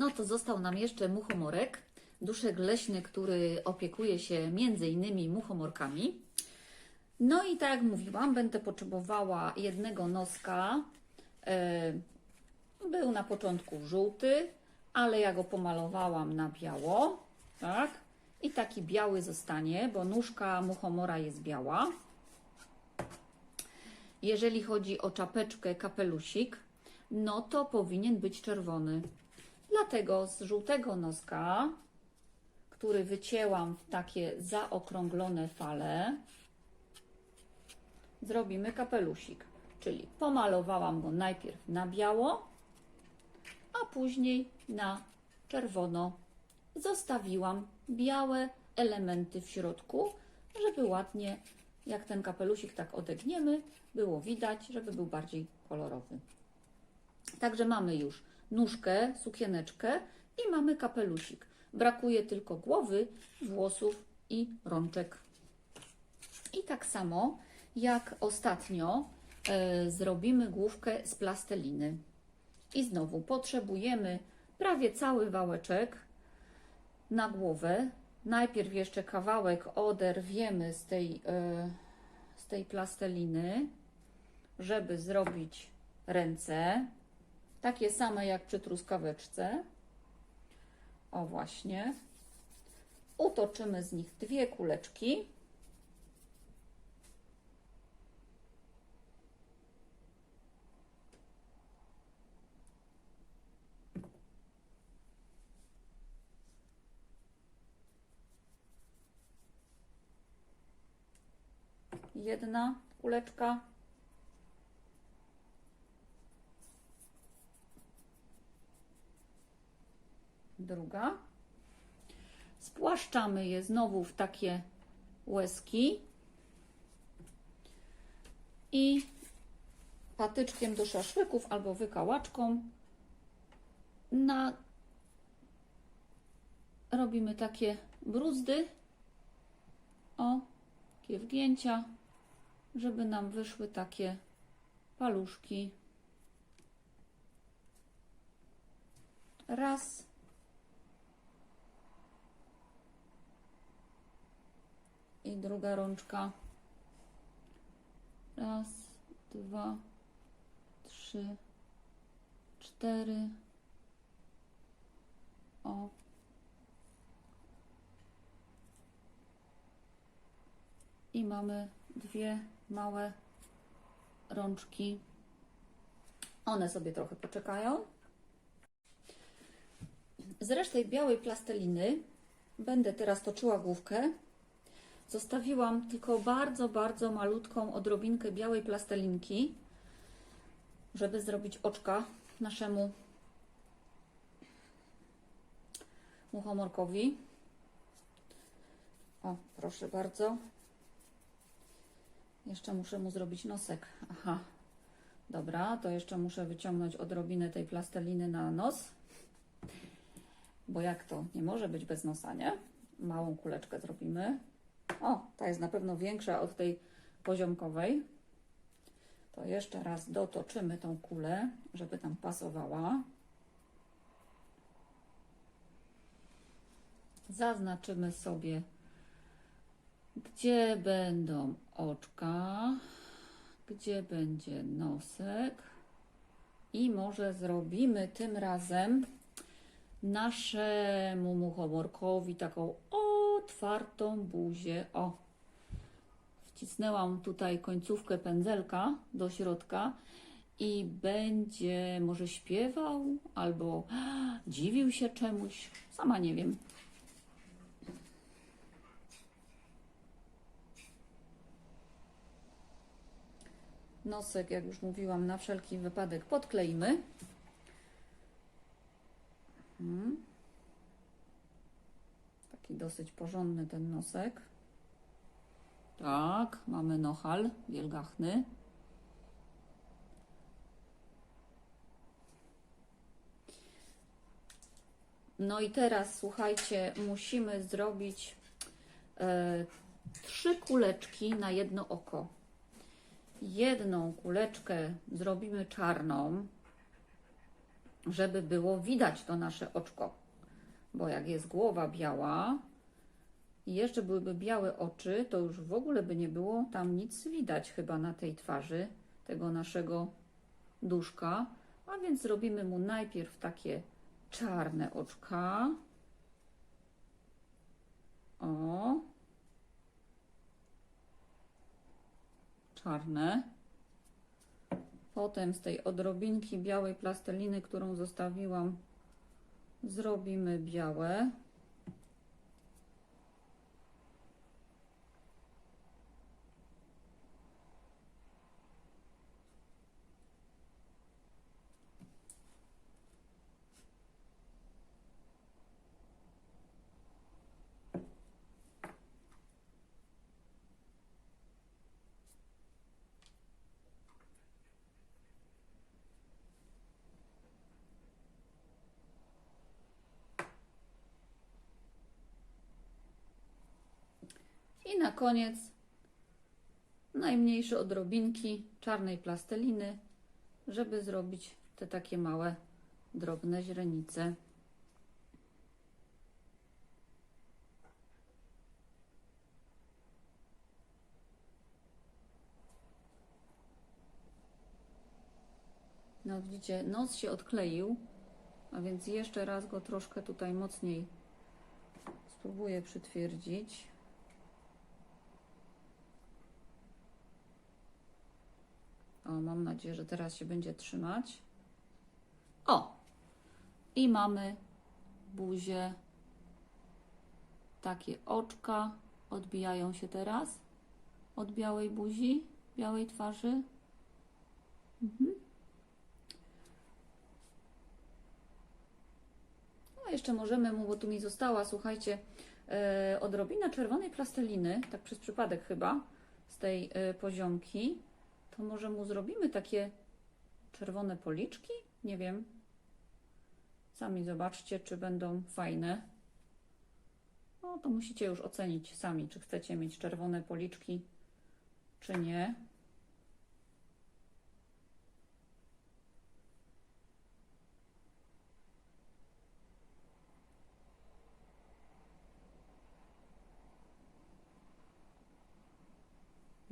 No to został nam jeszcze muchomorek, duszek leśny, który opiekuje się między innymi muchomorkami. No i tak jak mówiłam, będę potrzebowała jednego noska. E, Był na początku żółty, ale ja go pomalowałam na biało, tak? I taki biały zostanie, bo nóżka muchomora jest biała. Jeżeli chodzi o czapeczkę, kapelusik, no to powinien być czerwony. Dlatego z żółtego noska, który wycięłam w takie zaokrąglone fale, zrobimy kapelusik. Czyli pomalowałam go najpierw na biało, a później na czerwono. Zostawiłam białe elementy w środku, żeby ładnie, jak ten kapelusik tak odegniemy, było widać, żeby był bardziej kolorowy. Także mamy już nóżkę, sukieneczkę i mamy kapelusik. Brakuje tylko głowy, włosów i rączek. I tak samo jak ostatnio e, zrobimy główkę z plasteliny. I znowu potrzebujemy prawie cały wałeczek na głowę. Najpierw jeszcze kawałek oderwiemy z tej, e, z tej plasteliny, żeby zrobić ręce. Takie same jak przy truskaweczce. O właśnie. Utoczymy z nich dwie kuleczki. Jedna kuleczka. Druga. Spłaszczamy je znowu w takie łezki. I patyczkiem do szaszłyków albo wykałaczką na robimy takie bruzdy. O takie wgięcia żeby nam wyszły takie paluszki. Raz i druga rączka. Raz, dwa, trzy, cztery. O. I mamy dwie małe rączki. One sobie trochę poczekają. Z reszty białej plasteliny będę teraz toczyła główkę. Zostawiłam tylko bardzo, bardzo malutką odrobinkę białej plastelinki, żeby zrobić oczka naszemu muchomorkowi. O, proszę bardzo. Jeszcze muszę mu zrobić nosek. Aha. Dobra, to jeszcze muszę wyciągnąć odrobinę tej plasteliny na nos. Bo jak to? Nie może być bez nosa, nie? Małą kuleczkę zrobimy. O, ta jest na pewno większa od tej poziomkowej. To jeszcze raz dotoczymy tą kulę, żeby tam pasowała. Zaznaczymy sobie, gdzie będą oczka, gdzie będzie nosek. I może zrobimy tym razem naszemu muchomorkowi taką otwartą buzię. O, wcisnęłam tutaj końcówkę pędzelka do środka i będzie może śpiewał albo dziwił się czemuś. Sama nie wiem. Nosek, jak już mówiłam, na wszelki wypadek podkleimy. Mhm. Taki dosyć porządny ten nosek. Tak, mamy nohal wielgachny. No i teraz słuchajcie, musimy zrobić e, trzy kuleczki na jedno oko. Jedną kuleczkę zrobimy czarną, żeby było widać to nasze oczko. Bo jak jest głowa biała i jeszcze byłyby białe oczy, to już w ogóle by nie było tam nic widać chyba na tej twarzy tego naszego duszka. A więc zrobimy mu najpierw takie czarne oczka. O. Czarne. Potem z tej odrobinki białej plasteliny, którą zostawiłam, zrobimy białe. I na koniec najmniejsze odrobinki czarnej plasteliny, żeby zrobić te takie małe, drobne źrenice. No widzicie, nos się odkleił, a więc jeszcze raz go troszkę tutaj mocniej spróbuję przytwierdzić. O, mam nadzieję, że teraz się będzie trzymać. O! I mamy buzię. Takie oczka odbijają się teraz od białej buzi, białej twarzy. Mhm. No, jeszcze możemy mu, bo tu mi została, słuchajcie, e, odrobina czerwonej plasteliny, tak przez przypadek chyba, z tej e, poziomki to może mu zrobimy takie czerwone policzki? Nie wiem. Sami zobaczcie, czy będą fajne. No to musicie już ocenić sami, czy chcecie mieć czerwone policzki, czy nie.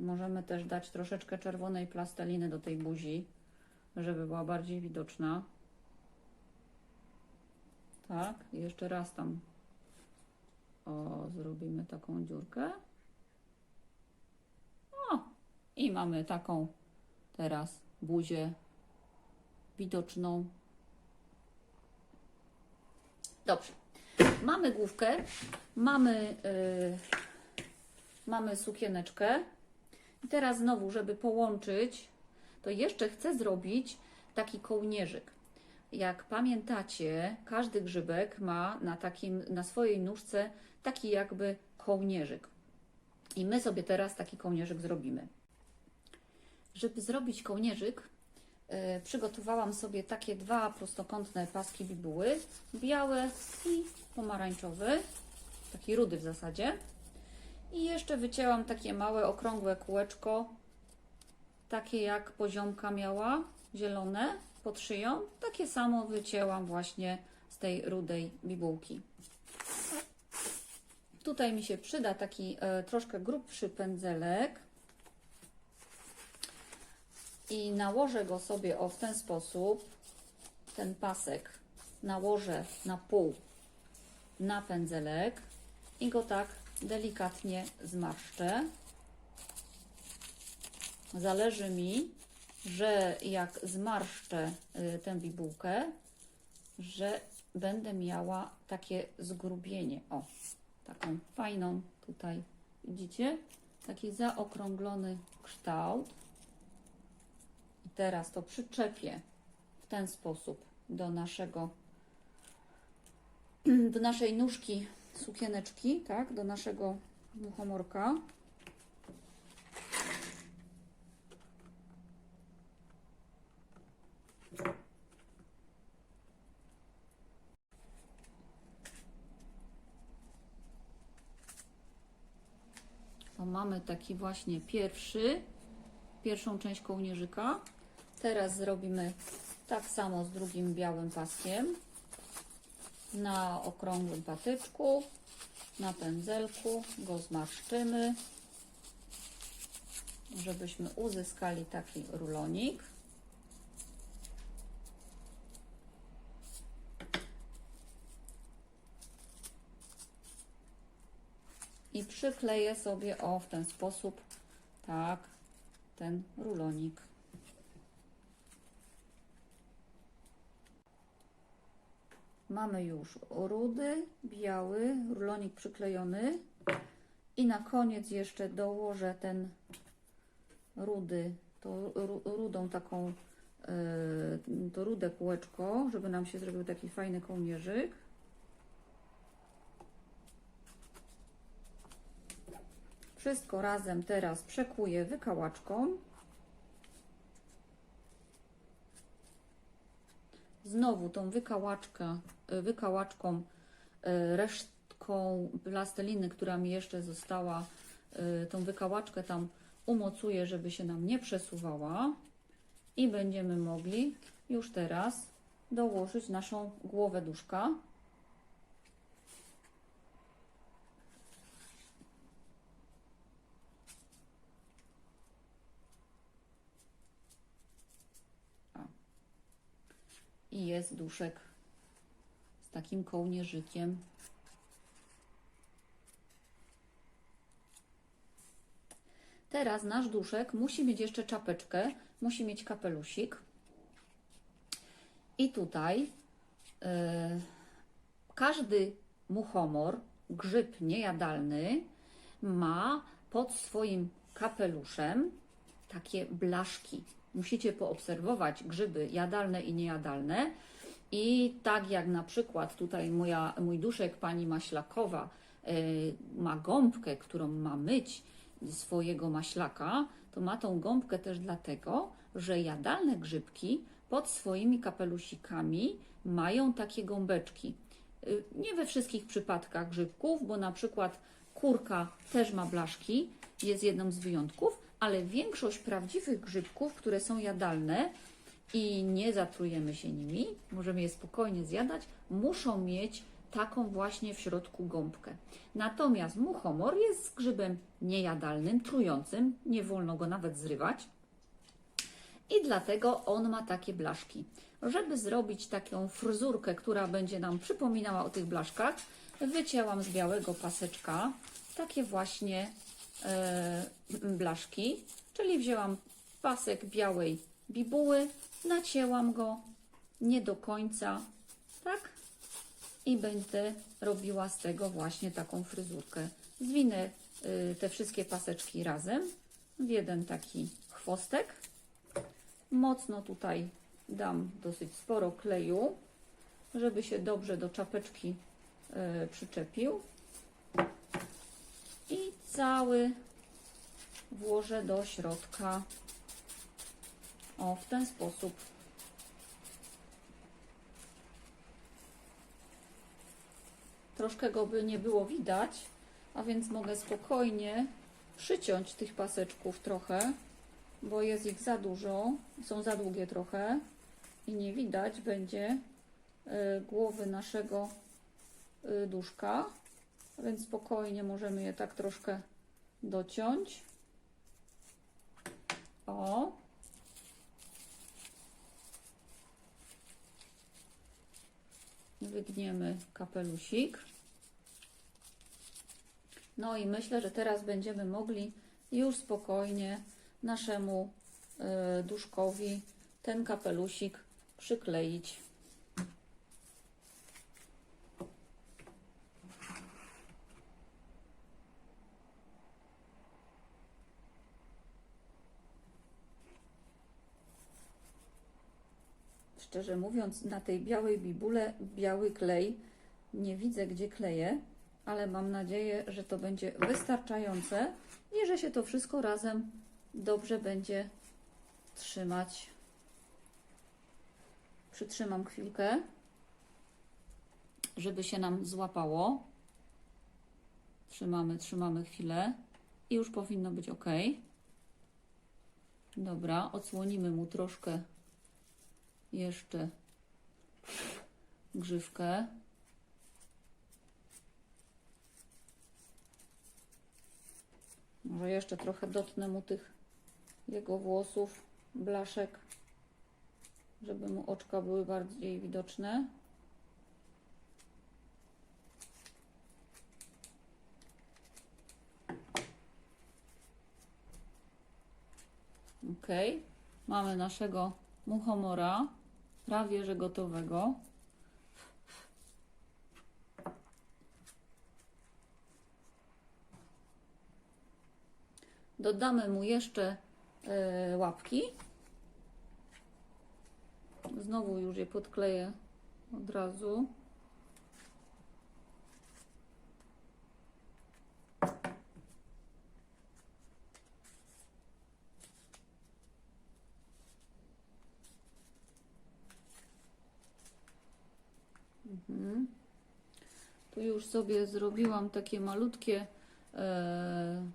Możemy też dać troszeczkę czerwonej plasteliny do tej buzi, żeby była bardziej widoczna. Tak, jeszcze raz tam o, zrobimy taką dziurkę. O, i mamy taką teraz buzię widoczną. Dobrze. Mamy główkę, mamy, yy, mamy sukieneczkę. I teraz znowu, żeby połączyć, to jeszcze chcę zrobić taki kołnierzyk. Jak pamiętacie, każdy grzybek ma na, takim, na swojej nóżce taki jakby kołnierzyk. I my sobie teraz taki kołnierzyk zrobimy. Żeby zrobić kołnierzyk, e, przygotowałam sobie takie dwa prostokątne paski bibuły, białe i pomarańczowy, taki rudy w zasadzie. I jeszcze wycięłam takie małe, okrągłe kółeczko, takie jak poziomka miała, zielone, pod szyją. Takie samo wycięłam właśnie z tej rudej bibułki. Tutaj mi się przyda taki e, troszkę grubszy pędzelek. I nałożę go sobie o w ten sposób. Ten pasek nałożę na pół na pędzelek i go tak delikatnie zmarszczę. Zależy mi, że jak zmarszczę y, tę bibułkę, że będę miała takie zgrubienie. O, taką fajną tutaj, widzicie? Taki zaokrąglony kształt. I teraz to przyczepię w ten sposób do naszego, do naszej nóżki sukieneczki, tak, do naszego muchomorka. To mamy taki właśnie pierwszy, pierwszą część kołnierzyka. Teraz zrobimy Tak samo z drugim białym paskiem. Na okrągłym patyczku, na pędzelku go zmarszczymy, żebyśmy uzyskali taki rulonik. I przykleję sobie o w ten sposób, tak, ten rulonik. Mamy już rudy, biały, rulonik przyklejony. I na koniec jeszcze dołożę ten rudy, to ru, rudą taką, yy, to rude kółeczko, żeby nam się zrobił taki fajny kołnierzyk. Wszystko razem teraz przekuję wykałaczką. Znowu tą wykałaczkę, y, wykałaczką, y, resztką plasteliny, która mi jeszcze została, y, tą wykałaczkę tam umocuję, żeby się nam nie przesuwała. I będziemy mogli już teraz dołożyć naszą głowę duszka. I jest duszek z takim kołnierzykiem. Teraz nasz duszek musi mieć jeszcze czapeczkę, musi mieć kapelusik. I tutaj yy, każdy muchomor, grzyb niejadalny, ma pod swoim kapeluszem takie blaszki. Musicie poobserwować grzyby jadalne i niejadalne. I tak jak na przykład tutaj moja, mój duszek, pani Maślakowa, y, ma gąbkę, którą ma myć swojego maślaka, to ma tą gąbkę też dlatego, że jadalne grzybki pod swoimi kapelusikami mają takie gąbeczki. Y, nie we wszystkich przypadkach grzybków, bo na przykład kurka też ma blaszki, jest jedną z wyjątków, ale większość prawdziwych grzybków, które są jadalne i nie zatrujemy się nimi, możemy je spokojnie zjadać, muszą mieć taką właśnie w środku gąbkę. Natomiast muchomor jest grzybem niejadalnym, trującym, nie wolno go nawet zrywać. I dlatego on ma takie blaszki. Żeby zrobić taką fryzurkę, która będzie nam przypominała o tych blaszkach, wycięłam z białego paseczka takie właśnie blaszki, czyli wzięłam pasek białej bibuły, nacięłam go nie do końca, tak? I będę robiła z tego właśnie taką fryzurkę. Zwinę y, te wszystkie paseczki razem w jeden taki chwostek. Mocno tutaj dam dosyć sporo kleju, żeby się dobrze do czapeczki y, przyczepił cały włożę do środka. O, w ten sposób. Troszkę go by nie było widać, a więc mogę spokojnie przyciąć tych paseczków trochę, bo jest ich za dużo, są za długie trochę i nie widać będzie y, głowy naszego y, duszka. Więc spokojnie możemy je tak troszkę dociąć. O. Wygniemy kapelusik. No i myślę, że teraz będziemy mogli już spokojnie naszemu y, duszkowi ten kapelusik przykleić. Szczerze mówiąc, na tej białej bibule biały klej nie widzę, gdzie kleję, ale mam nadzieję, że to będzie wystarczające i że się to wszystko razem dobrze będzie trzymać. Przytrzymam chwilkę, żeby się nam złapało. Trzymamy, trzymamy chwilę i już powinno być ok. Dobra, odsłonimy mu troszkę jeszcze grzywkę. Może jeszcze trochę dotknę mu tych jego włosów, blaszek, żeby mu oczka były bardziej widoczne. Ok, mamy naszego muchomora, prawie że gotowego. Dodamy mu jeszcze e, łapki. Znowu już je podkleję od razu. Tu już sobie zrobiłam takie malutkie e,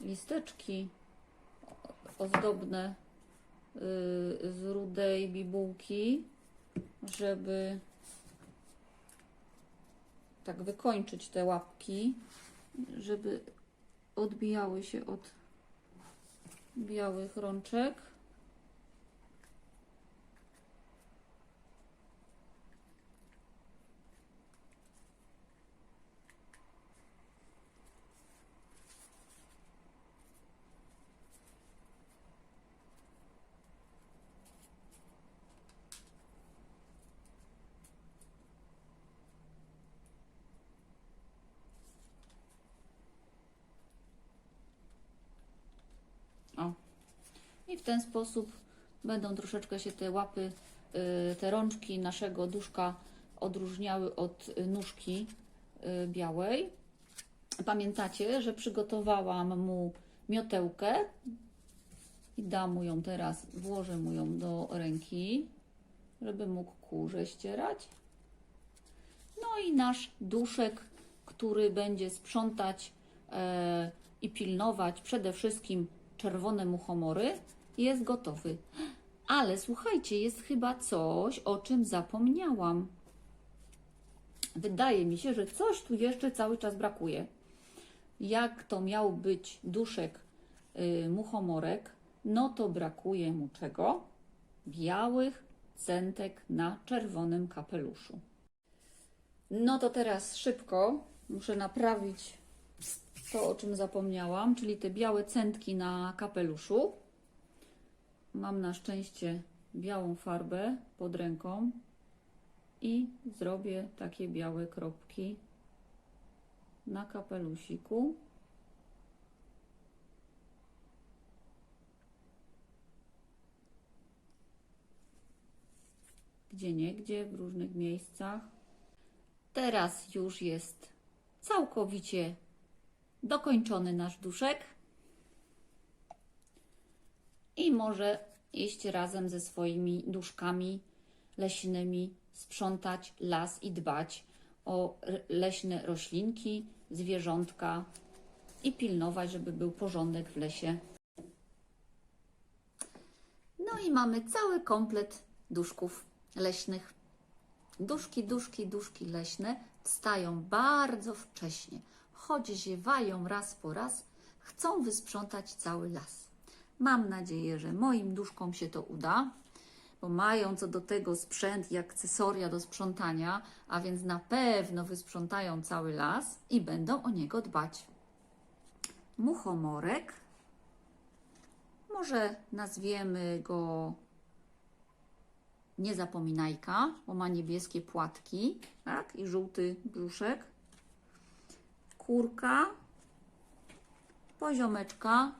listeczki ozdobne y, z rudej bibułki, żeby tak wykończyć te łapki, żeby odbijały się od białych rączek. O. I w ten sposób będą troszeczkę się te łapy, y, te rączki naszego duszka odróżniały od y, nóżki y, białej. Pamiętacie, że przygotowałam mu miotełkę i dam mu ją teraz, włożę mu ją do ręki, żeby mógł kurze ścierać. No i nasz duszek, który będzie sprzątać e, i pilnować przede wszystkim czerwone muchomory, jest gotowy. Ale słuchajcie, jest chyba coś, o czym zapomniałam. Wydaje mi się, że coś tu jeszcze cały czas brakuje. Jak to miał być duszek y, muchomorek, no to brakuje mu czego? Białych centek na czerwonym kapeluszu. No to teraz szybko muszę naprawić to, o czym zapomniałam, czyli te białe centki na kapeluszu. Mam na szczęście białą farbę pod ręką i zrobię takie białe kropki na kapelusiku. Gdzie nie, gdzie, w różnych miejscach. Teraz już jest całkowicie dokończony nasz duszek i może iść razem ze swoimi duszkami leśnymi, sprzątać las i dbać o leśne roślinki, zwierzątka i pilnować, żeby był porządek w lesie. No i mamy cały komplet duszków leśnych. Duszki, duszki, duszki leśne wstają bardzo wcześnie, choć ziewają raz po raz, chcą wysprzątać cały las. Mam nadzieję, że moim duszkom się to uda, bo mają co do tego sprzęt i akcesoria do sprzątania, a więc na pewno wysprzątają cały las i będą o niego dbać. Muchomorek, może nazwiemy go niezapominajka, bo ma niebieskie płatki, tak, i żółty brzuszek. Kurka, poziomeczka,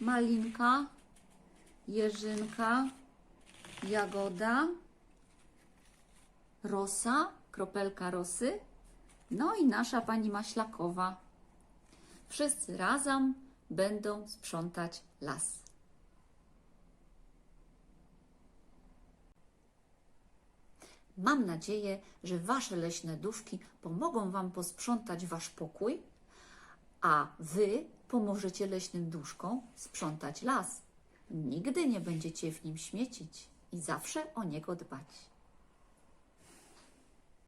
malinka, jeżynka, jagoda, rosa, kropelka rosy, no i nasza pani maślakowa. Wszyscy razem będą sprzątać las. Mam nadzieję, że Wasze leśne duszki pomogą Wam posprzątać Wasz pokój, a Wy pomożecie leśnym duszkom sprzątać las. Nigdy nie będziecie w nim śmiecić. i zawsze o niego dbać.